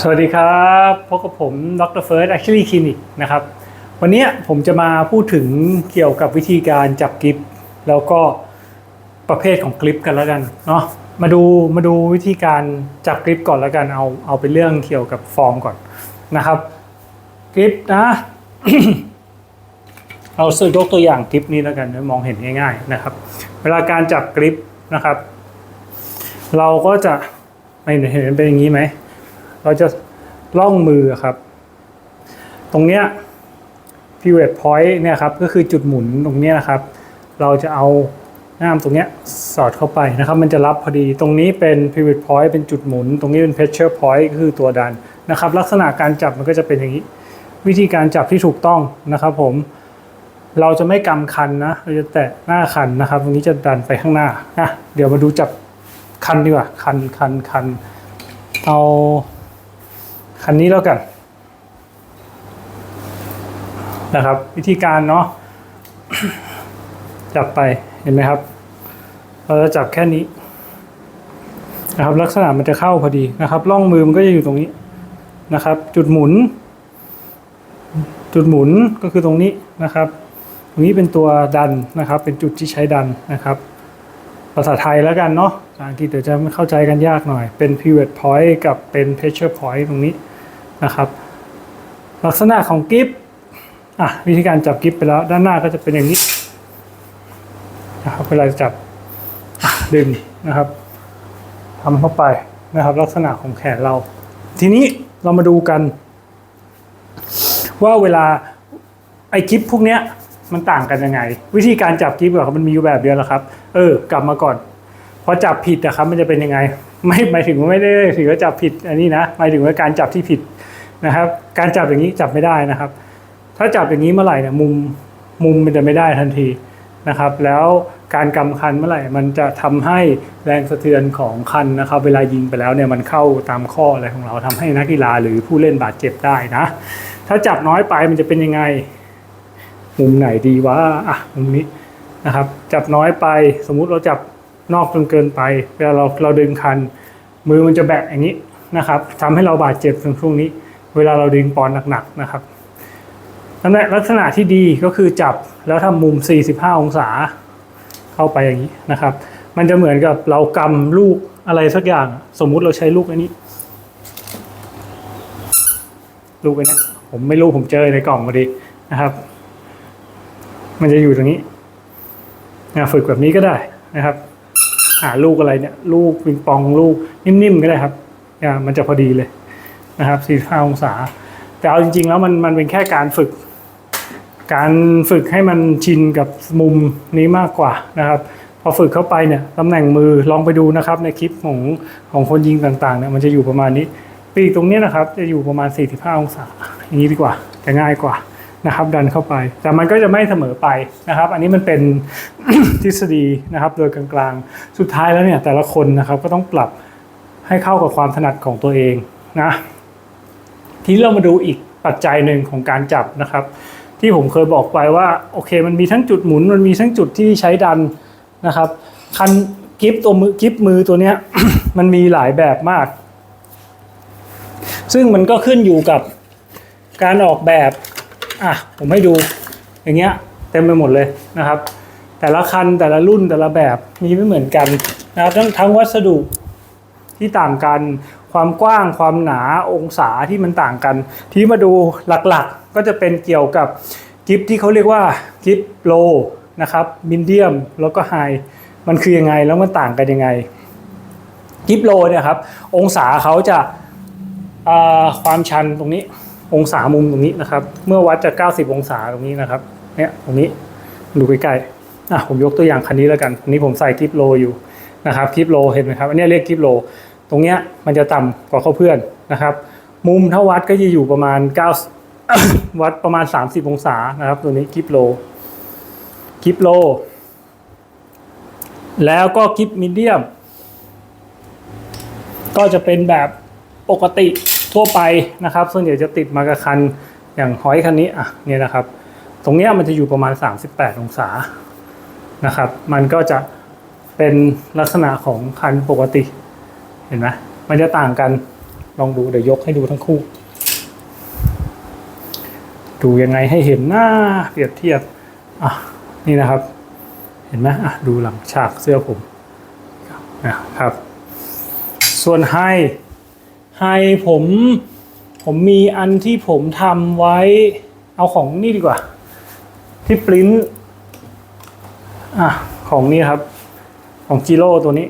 สวัสดีครับพบกับผมดรเฟิร์ส Actually Clinic นะครับ วันนี้ผมจะมาพูดถึงเกี่ยวกับวิธีการจับกริป แล้วก็ประเภทของกริปกันแล้วกันเนาะมาดูมาดูวิธีการจับกริปก่อนแล้วกันเอาเอาเป็นเรื่องเกี่ยวกับฟอร์มก่อนนะครับกริปนะเอาสื่อยกตัวอย่างกริปนี้แล้วกันมองเห็นง่าย ๆนะครับ เวลาการจับกริปนะครับ เราก็จะไม่เห็นเป็นอย่างนี้ไหม เราจะล่องมือครับ ตรงเนี้ย pivot point เนี่ยครับก็คือจุดหมุนตรงเนี้ยนะครับ เราจะเอาง่ามตรงเนี้ยสอดเข้าไปนะครับ มันจะรับพอดีตรงนี้เป็น pivot point เป็นจุดหมุน ตรงนี้เป็น pressure point ก็คือตัวดันนะครับ ลักษณะการจับมันก็จะเป็นอย่างนี้ วิธีการจับที่ถูกต้องนะครับ ผม เราจะไม่กำคันนะ เราจะแตะหน้าคันนะครับ ตรงนี้จะดันไปข้างหน้านะเดี๋ยวมาดูจับคันดีกว่า คันคันคันเอา คันนี้แล้วกันนะครับ วิธีการเนาะจับไปเห็นไหมครับ เราจะจับแค่นี้นะครับ ลักษณะมันจะเข้าพอดีนะครับล่องมือมันก็จะอยู่ตรงนี้นะครับ จุดหมุน จุดหมุนก็คือตรงนี้นะครับ ตรงนี้เป็นตัวดันนะครับ เป็นจุดที่ใช้ดันนะครับภาษาไทยแล้วกันเนาะภาษาอังกฤษเดี๋ยวจะไม่เข้าใจกันยากหน่อย เป็น pivot point กับเป็น pressure point ตรงนี้ นะครับ ลักษณะของกิฟอะวิธีการจับกิฟไปแล้ว ด้านหน้าก็จะเป็นอย่างนี้นะครับเวลาจับดึงนะครับทำเข้าไปนะครับ ลักษณะของแขนเรา ทีนี้เรามาดูกัน ว่าเวลาไอ้กิฟพวกเนี้ยมันต่างกันยังไง วิธีการจับกิฟต์อะครับมันมีอยู่แบบเดียวแหละครับ เออ กลับมาก่อนพอจับผิดอะครับ มันจะเป็นยังไง ไม่หมายถึงว่าไม่ได้ถือว่าจับผิดอันนี้นะหมายถึงว่าการจับที่ผิด นะครับ การจับอย่างนี้จับไม่ได้นะครับ ถ้าจับอย่างนี้เมื่อไหร่เนี่ยมุมมุมมันจะไม่ได้ทันทีนะครับ แล้วการกำคันเมื่อไหร่มันจะทำให้แรงสะเทือนของคันนะครับ เวลายิงไปแล้วเนี่ยมันเข้าตามข้ออะไรของเราทำให้นักกีฬาหรือผู้เล่นบาดเจ็บได้นะ ถ้าจับน้อยไปมันจะเป็นยังไง มุมไหนดีวะอะมุมนี้นะครับ จับน้อยไปสมมุติเราจับนอกจนเกินไป เวลาเราเราดึงคัน มือมันจะแบะอย่างนี้นะครับทำให้เราบาดเจ็บในช่วงนี้ เวลาเราดึงปอนหนักๆนะครับนั่นแหละลักษณะที่ดีก็คือจับแล้วทำมุม 45 องศา เข้าไปอย่างนี้นะครับ มันจะเหมือนกับเรากำลูกอะไรสักอย่าง สมมุติเราใช้ลูกอันนี้ ลูกอันนี้ผมไม่รู้ผมเจอในกล่องพอดีนะครับ มันจะอยู่ตรงนี้นะฝึกแบบนี้ก็ได้นะครับ หาลูกอะไรเนี่ย ลูกปิงปองลูกนิ่มๆก็ได้ครับอ่ามันจะพอดีเลย นะครับ45องศา แต่เอาจริง ๆ แล้วมันมันเป็นแค่การฝึก การฝึกให้มันชินกับมุมนี้มากกว่านะครับ พอฝึกเข้าไปเนี่ยตำแหน่งมือลองไปดูนะครับในคลิปของของคนยิงต่างๆเนี่ยมันจะอยู่ประมาณนี้ปีกตรงนี้นะครับจะอยู่ประมาณ 45 องศา อย่างนี้ดีกว่าจะง่ายกว่านะครับดันเข้าไป แต่มันก็จะไม่เสมอไปนะครับ อันนี้มันเป็นทฤษฎีนะครับ โดยกลางๆ สุดท้ายแล้วเนี่ยแต่ละคนนะครับก็ต้องปรับให้เข้ากับความถนัดของตัวเองนะ ทีนี้เรามาดูอีกปัจจัยหนึ่งของการจับนะครับ ที่ผมเคยบอกไปว่าโอเค มันมีทั้งจุดหมุนมันมีทั้งจุดที่ใช้ดันนะครับคันกิฟตัวมือกิฟมือตัวเนี้ยมันมีหลายแบบมาก ซึ่งมันก็ขึ้นอยู่กับการออกแบบอะผมให้ดูอย่างเงี้ยเต็มไปหมดเลยนะครับ แต่ละคันแต่ละรุ่นแต่ละแบบมีไม่เหมือนกันนะครับทั้งทั้งวัสดุที่ต่างกัน ความกว้างความหนาองศาที่มันต่างกัน ที่มาดูหลักๆก็จะเป็นเกี่ยวกับกิฟที่เขาเรียกว่ากิฟโลนะครับมินเดียมแล้วก็ไฮมันคือยังไงแล้วมันต่างกันยังไงกิฟโลเนี่ยครับองศาเขาจะาความชันตรงนี้องศามุมตรงนี้นะครับ เมื่อวัดจาก 90 องศาตรงนี้นะครับเนี่ยตรงนี้ดูใกล้ๆอะผมยกตัวอย่างคันนี้แล้วกันอันนี้ผมใส่คลิปโลอยู่นะครับคลิปโลเห็นไหมครับอันนี้เรียกคลิปโล ตรงเนี้ยมันจะต่ำกว่าเขาเพื่อนนะครับ มุมถ้าวัดก็จะอยู่ประมาณ9วัดประมาณ 30 องศานะครับ ตัวนี้คลิปโลคลิปโล แล้วก็คลิปมีเดียม ก็จะเป็นแบบปกติทั่วไปนะครับส่วนใหญ่จะติดมากับคันอย่างหอยคันนี้อะเนี่ยนะครับ ตรงเนี้ยมันจะอยู่ประมาณ 38 องศานะครับ มันก็จะเป็นลักษณะของคันปกติ เห็นไหมมันจะต่างกัน ลองดูเดี๋ยวยกให้ดูทั้งคู่ ดูยังไงให้เห็นหน้าเปรียบเทียบอะนี่นะครับ เห็นไหมอะดูหลังฉากเสื้อผมนะครับ ส่วนไฮไฮผมผมมีอันที่ผมทำไว้เอาของนี่ดีกว่า ที่ปริ้นอะของนี่ครับ ของจิโร่ตัวนี้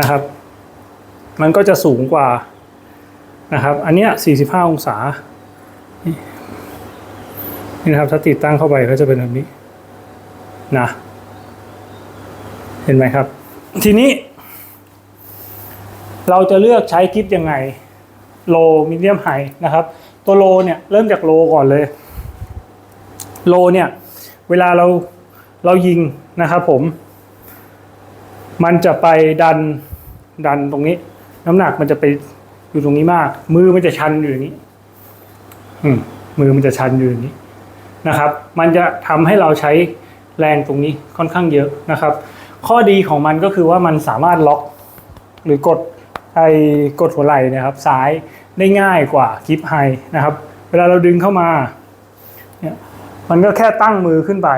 นะครับ มันก็จะสูงกว่านะครับ อันเนี้ย45 องศา นี่นะครับ ถ้าติดตั้งเข้าไปก็จะเป็นแบบนี้นะ เห็นไหมครับ ทีนี้ เราจะเลือกใช้กิฟยังไงโลมีเดียมไฮนะครับ ตัวโลเนี่ยเริ่มจากโลก่อนเลยโลเนี่ย เวลาเราเรายิงนะครับผม มันจะไปดันดันตรงนี้ น้ำหนักมันจะไปอยู่ตรงนี้มาก มือมันจะชันอยู่อย่างนี้ อืม มือมันจะชันอยู่อย่างนี้นะครับ มันจะทำให้เราใช้แรงตรงนี้ค่อนข้างเยอะนะครับ ข้อดีของมันก็คือว่ามันสามารถล็อก หรือกดไอ้กดหัวไหล่นะครับซ้ายได้ง่ายกว่ากิฟไฮนะครับ เวลาเราดึงเข้ามาเนี่ยมันก็แค่ตั้งมือขึ้นไป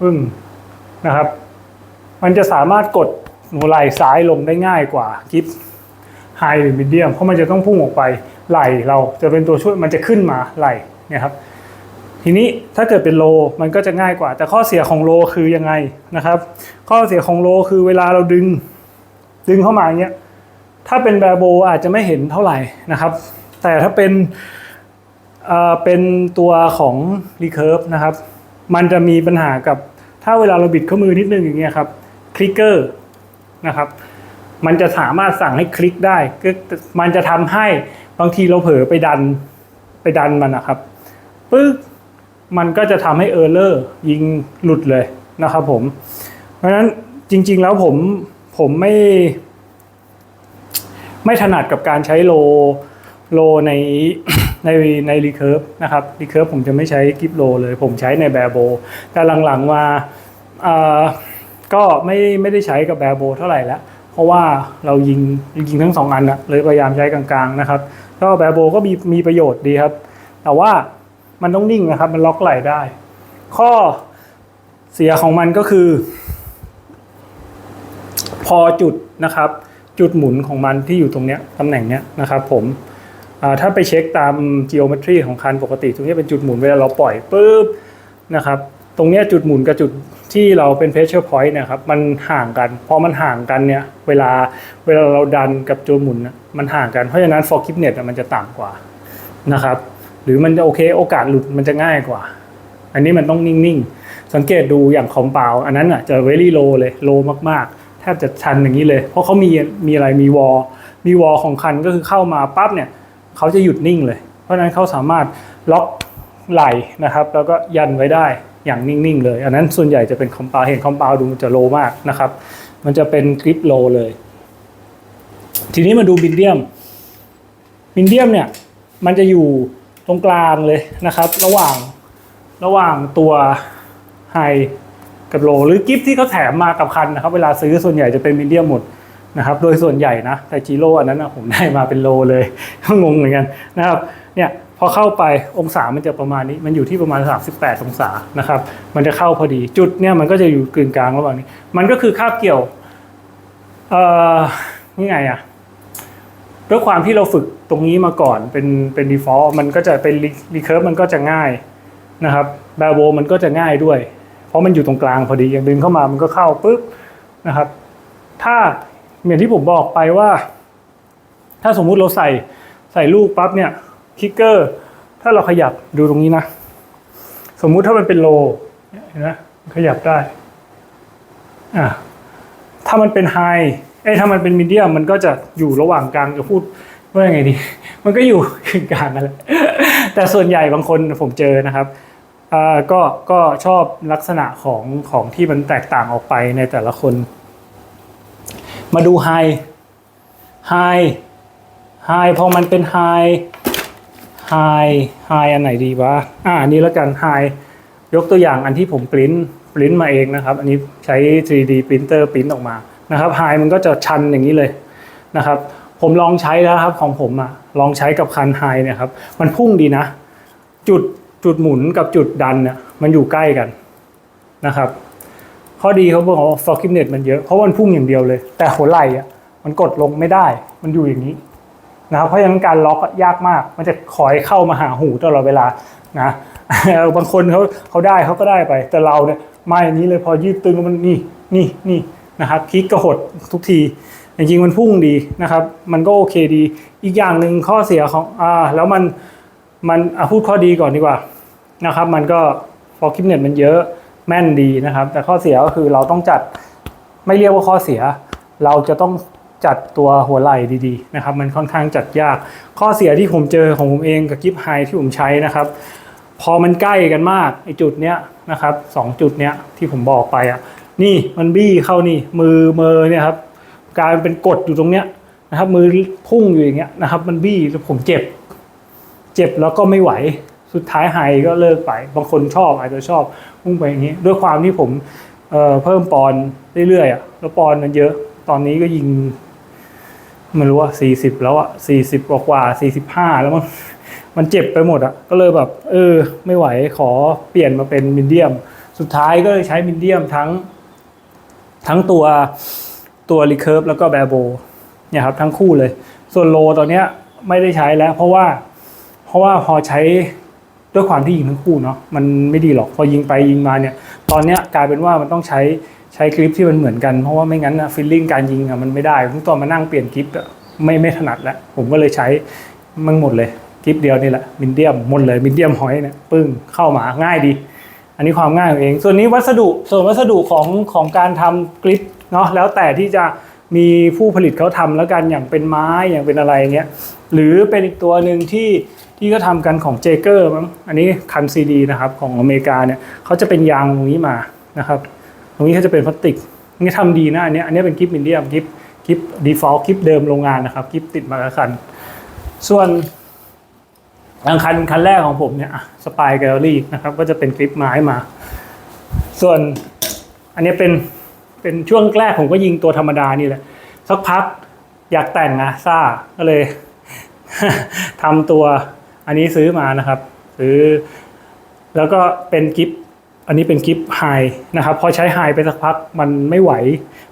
ปึ้งนะครับ มันจะสามารถกดหัวไหล่ซ้ายลงได้ง่ายกว่ากิฟไฮหรือมิดเดียมเพราะมันจะต้องพุ่งออกไปไหล่เราจะเป็นตัวช่วยมันจะขึ้นมาไหล่เนี่ยครับทีนี้ถ้าเกิดเป็นโลมันก็จะง่ายกว่า แต่ข้อเสียของโลคือยังไงนะครับ ข้อเสียของโลคือเวลาเราดึงดึงเข้ามาอย่างเงี้ยถ้าเป็นแบบโบอาจจะไม่เห็นเท่าไหร่นะครับ แต่ถ้าเป็นเอ่อเป็นตัวของ Recurve นะครับ มันจะมีปัญหากับถ้าเวลาเราบิดข้อมือนิดนึงอย่างเงี้ยครับ คลิกเกอร์นะครับ มันจะสามารถสั่งให้คลิกได้ก็มันจะทำให้บางทีเราเผลอไปดันไปดันมันนะครับปึ๊กมันก็จะทำให้เออร์เลอร์ยิงหลุดเลยนะครับผม เพราะฉะนั้นจริง ๆแล้วผมผมไม่ ไม่ถนัดกับการใช้โลโลในในในรีเคิร์ฟนะครับรีเคิร์ฟผมจะไม่ใช้กิฟโลเลย ผมใช้ในแบโบ แต่หลังๆมาอ่อ ก็ไม่ไม่ได้ใช้กับแบโบเท่าไหร่แล้ว เพราะว่าเรายิงยิงทั้งสองอันนะเลยพยายามใช้กลางๆนะครับก็แบโบก็มีมีประโยชน์ดีครับ แต่ว่ามันต้องนิ่งนะครับ มันล็อกไหลได้ ข้อเสียของมันก็คือ พอจุดนะครับ จุดหมุนของมันที่อยู่ตรงเนี้ยตำแหน่งเนี้ยนะครับ ผมอ่าถ้าไปเช็คตาม geometry ของคันปกติ ตรงนี้เป็นจุดหมุนเวลาเราปล่อยปุ๊บนะครับ ตรงนี้จุดหมุนกับจุดที่เราเป็น pressure point เนะครับมันห่างกัน พอมันห่างกันเนี่ยเวลาเวลาเราดันกับจุดหมุนมันห่างกันเพราะฉะนั้น forgiveness มันจะต่ำกว่านะครับ หรือมันจะโอเคโอกาสหลุดมันจะง่ายกว่า อันนี้มันต้องนิ่งๆ สังเกตดูอย่างคอมเปล่าอันนั้นอะจะ very low เลย low มากๆ แทบจะชันอย่างนี้เลย เพราะเขามีมีอะไรมีวอลมีวอลของคันก็คือเข้ามาปั๊บเนี่ยเขาจะหยุดนิ่งเลย เพราะฉะนั้นเขาสามารถล็อกไหลนะครับ แล้วก็ยันไว้ได้ อย่างนิ่งๆเลย อันนั้นส่วนใหญ่จะเป็นคอมเปาเห็นคอมเปาดูมันจะโลมากนะครับ มันจะเป็นกริปโลเลย ทีนี้มาดูบินเดียมบินเดียมเนี่ยมันจะอยู่ตรงกลางเลยนะครับ ระหว่างระหว่างตัวไฮกับโลหรือกิฟที่เขาแถมมากับคันนะครับ เวลาซื้อส่วนใหญ่จะเป็นมีเดียมหมดนะครับ โดยส่วนใหญ่นะแต่จีโร่อันนั้นนะผมได้มาเป็นโลเลยงงเหมือนกันนะครับเนี่ย อเข้าไปองศามันจะประมาณนี้ มันอยู่ที่ประมาณ 38 องศานะครับ มันจะเข้าพอดี จุดเนี่ยมันก็จะอยู่กึ่งกลางระหว่างนี้ มันก็คือคาบเกี่ยว เอ่อนี่ไงอะด้วยความที่เราฝึกตรงนี้มาก่อนเป็นเป็น default มันก็จะเป็น recurve มันก็จะง่ายนะครับ b a l v o มันก็จะง่ายด้วย เพราะมันอยู่ตรงกลางพอดีอย่างดึงเข้ามามันก็เข้าปุ๊บนะครับ ถ้าอย่างที่ผมบอกไปว่า ถ้าสมมุติเราใส่ใส่ลูกปั๊บเนี่ย คิกเกอร์ ถ้าเราขยับดูตรงนี้นะ สมมุติถ้ามันเป็นโลเห็นไหมขยับได้อะถ้ามันเป็นไฮเอ้ถ้ามันเป็นมีเดียมมันก็จะอยู่ระหว่างกลางจะพูดว่ายังไงดี มันก็อยู่กลางกันแหละแต่ส่วนใหญ่บางคนผมเจอนะครับก็ก็ชอบลักษณะของของที่มันแตกต่างออกไปในแต่ละคน มาดูไฮไฮไฮพอมันเป็นไฮ ไฮไฮอันไหนดีวะอ่าอันนี้แล้วกันไฮยกตัวอย่างอันที่ผมปริ้นปริ้นมาเองนะครับ อันนี้ใช้ 3D printer ปริ้นออกมานะครับไฮมันก็จะชันอย่างนี้เลยนะครับ ผมลองใช้แล้วครับของผมอะลองใช้กับคันไฮเนี่ยครับ มันพุ่งดีนะ จุดจุดหมุนกับจุดดันเนี่ยมันอยู่ใกล้กันนะครับ ข้อดีเขาบอกว่า forgiveness มันเยอะเพราะมันพุ่งอย่างเดียวเลย แต่หัวไหล่อะมันกดลงไม่ได้ มันอยู่อย่างนี้ นะครับเพราะฉะนั้นการล็อกยากมาก มันจะคอยเข้ามาหาหูตลอดเวลานะบางคนเขาเขาได้เขาก็ได้ไป แต่เราเนี่ยไม่นี้เลยพอยืดตึงมันนี่นี่นี่นะครับคลิกกระหดทุกทีจริงๆมันพุ่งดีนะครับ มันก็โอเคดี อีกอย่างหนึ่งข้อเสียของอ่าแล้วมันมันอะพูดข้อดีก่อนดีกว่านะครับ มันก็ forgiveness มันเยอะแม่นดีนะครับ แต่ข้อเสียก็คือเราต้องจัดไม่เรียกว่าข้อเสีย เราจะต้อง จัดตัวหัวไหล่ดีๆนะครับมันค่อนข้างจัดยาก ข้อเสียที่ผมเจอของผมเองกับกิฟไฮที่ผมใช้นะครับ พอมันใกล้กันมากไอจุดเนี้ยนะครับสองจุดเนี้ยที่ผมบอกไปอะนี่มันบี้เข้านี่มือมือเนี่ยครับกลายเป็นกดอยู่ตรงเนี้ยนะครับมือพุ่งอยู่อย่างเงี้ยนะครับ มันบี้แล้วผมเจ็บ เจ็บแล้วก็ไม่ไหวสุดท้ายไฮก็เลิกไป บางคนชอบอาจจะชอบพุ่งไปอย่างนี้ ด้วยความที่ผมเเพิ่มปอนด์เรื่อยๆอะแล้วปอนด์มันเยอะ ตอนนี้ก็ยิง ไม่รู้ว่าสี่สิบแล้วอะสี่สิบกว่าสี่สิบห้าแล้วมันมันเจ็บไปหมดอะก็เลยแบบ เออ ไม่ไหวขอเปลี่ยนมาเป็นมินเดียม สุดท้ายก็เลยใช้มินเดียมทั้ง ทั้งตัวตัวรีเคิร์ฟแล้วก็แบโบเนี่ยครับทั้งคู่เลย ส่วนโลตอนเนี้ยไม่ได้ใช้แล้ว เพราะว่า เพราะว่าพอใช้ด้วยความที่ยิงทั้งคู่เนาะมันไม่ดีหรอกพอยิงไปยิงมาเนี่ย ตอนเนี้ยกลายเป็นว่ามันต้องใช้ ใช้คลิปที่มันเหมือนกันเพราะว่าไม่งั้นนะฟีลลิ่งการยิงอะมันไม่ได้ทุกตอนมานั่งเปลี่ยนคลิปอะไม่ไม่ถนัดแล้วผมก็เลยใช้มันหมดเลยคลิปเดียวนี่แหละมินเดียมหมดเลยมินเดียมหอยเนี่ยปึ้งเข้ามาง่ายดี อันนี้ความง่ายของเอง ส่วนนี้วัสดุส่วนวัสดุของของการทำกริปเนาะแล้วแต่ที่จะมีผู้ผลิตเขาทำแล้วกันอย่างเป็นไม้อย่างเป็นอะไรเงี้ยหรือเป็นอีกตัวหนึ่งที่ที่ก็ทำกันของเจเกอร์มั้งอันนี้คันซีดีนะครับของอเมริกาเนี่ยเขาจะเป็นยางตรงนี้มานะครับ รงนี้เขาจะเป็นพลาสติกนี่ทำดีนะอันนี้อันนี้เป็นกิฟต์มินเดียมกิฟต์กิฟต์ดีฟอลต์กิฟต์เดิมโรงงานนะครับกิฟต์ติดมากับคัน ส่วนอย่างคันคันแรกของผมเนี่ยสปายแกลลี่นะครับก็จะเป็นคลิปไม้มา ส่วนอันนี้เป็นเป็นช่วงแรกผมก็ยิงตัวธรรมดานี่แหละ สักพักอยากแต่งนะซ่าก็เลยทำตัวอันนี้ซื้อมานะครับ ซื้อ แล้วก็เป็นกิฟ อันนี้เป็นกิฟไฮนะครับพอใช้ไฮไปสักพักมันไม่ไหว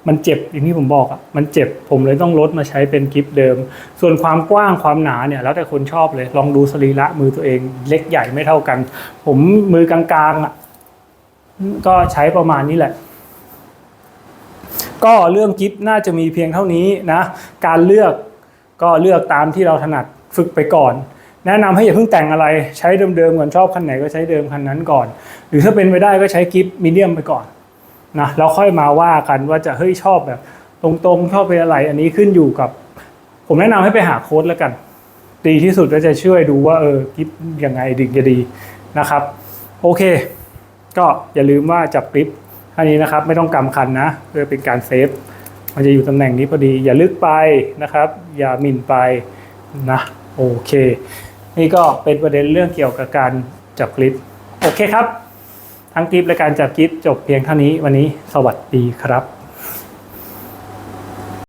มันเจ็บอย่างที่ผมบอกอะมันเจ็บผมเลยต้องลดมาใช้เป็นกิฟเดิม ส่วนความกว้างความหนาเนี่ยแล้วแต่คนชอบเลย ลองดูสรีระมือตัวเองเล็กใหญ่ไม่เท่ากัน ผมมือกลางๆอะก็ใช้ประมาณนี้แหละ ก็เรื่องกิฟน่าจะมีเพียงเท่านี้นะ การเลือกก็เลือกตามที่เราถนัดฝึกไปก่อน แนะนำให้อย่าเพิ่งแต่งอะไรใช้เดิมๆก่อนชอบคันไหนก็ใช้เดิมคันนั้นก่อน หรือถ้าเป็นไปได้ก็ใช้กิฟต์มีเดียมไปก่อนนะแล้วค่อยมาว่ากันว่าจะเฮ้ยชอบแบบ ตรงๆชอบเป็นอะไร อันนี้ขึ้นอยู่กับ ผมแนะนำให้ไปหาโค้ดแล้วกัน ดีที่สุดก็จะช่วยดูว่าเออกิฟต์ยังไงดึงจะดีนะครับ โอเค ก็อย่าลืมว่าจับกริปอันนี้นะครับไม่ต้องกำคันนะเพื่อเป็นการเซฟมันจะอยู่ตำแหน่งนี้พอดี อย่าลึกไปนะครับ อย่าหมิ่นไปนะโอเค นี่ก็เป็นประเด็นเรื่องเกี่ยวกับการจับคลิป โอเคครับ ทั้งคลิปและการจับคลิปจบเพียงเท่านี้วันนี้สวัสดีครับ